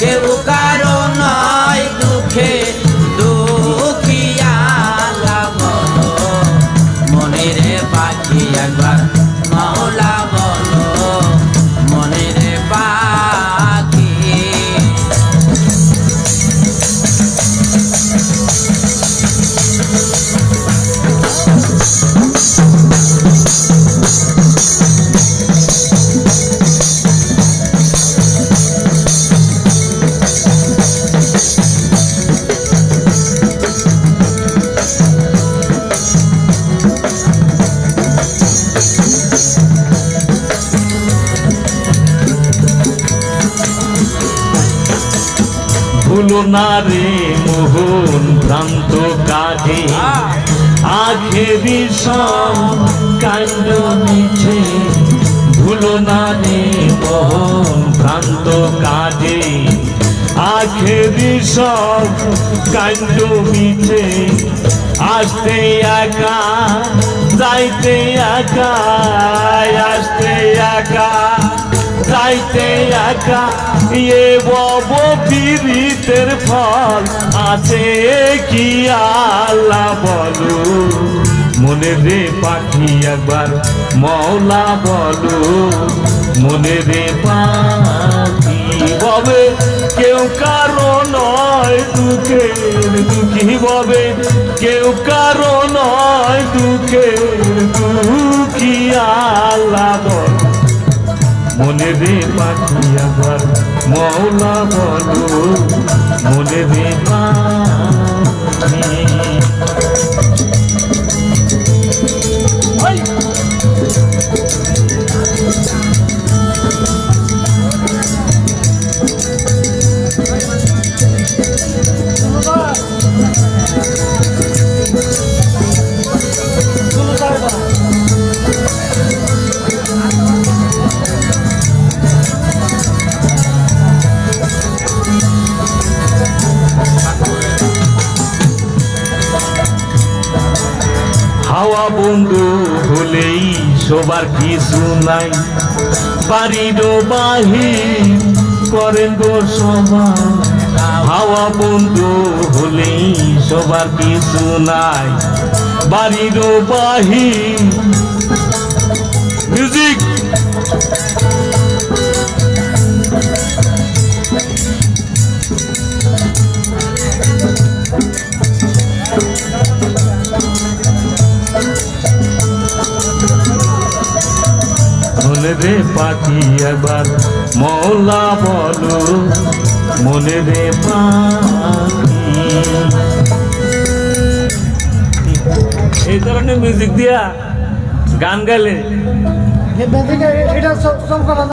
কেউ কারও ভুলো না রে মোহন ভ্রান্ত কাজে আখেরি সব কাণ্ড মিছে। ভুলো না রে মোহন ভ্রান্ত কাজে আখেরি সব কাণ্ড মিছে। আসতে একা, যাইতে একা, আসতে একা। যাইতে একা, এ বব পীড়িতের ফল আছে কি আল্লাহ বলো? মনে রে পাখি একবার, মৌলা বলো। মনে রে পাখি ববে, কেউ কারও নয় দুঃখের দুঃখী ববে। কেউ কারও নয় দুঃখের মনে রে পাখি আবার মৌলা বলো মনে রে পাখি বন্ধু হলেই সবার কিছু নাই। বাড়ির বাহি করেন গো সবাই। হাওয়া বন্ধু হলেই সবার কিছু নাই। বাড়ির বাহি মিউজিক মনে রে পাখি একবার মৌলা বলো মনে রে এই ধরনের মিউজিক দিয়া গান গাইলে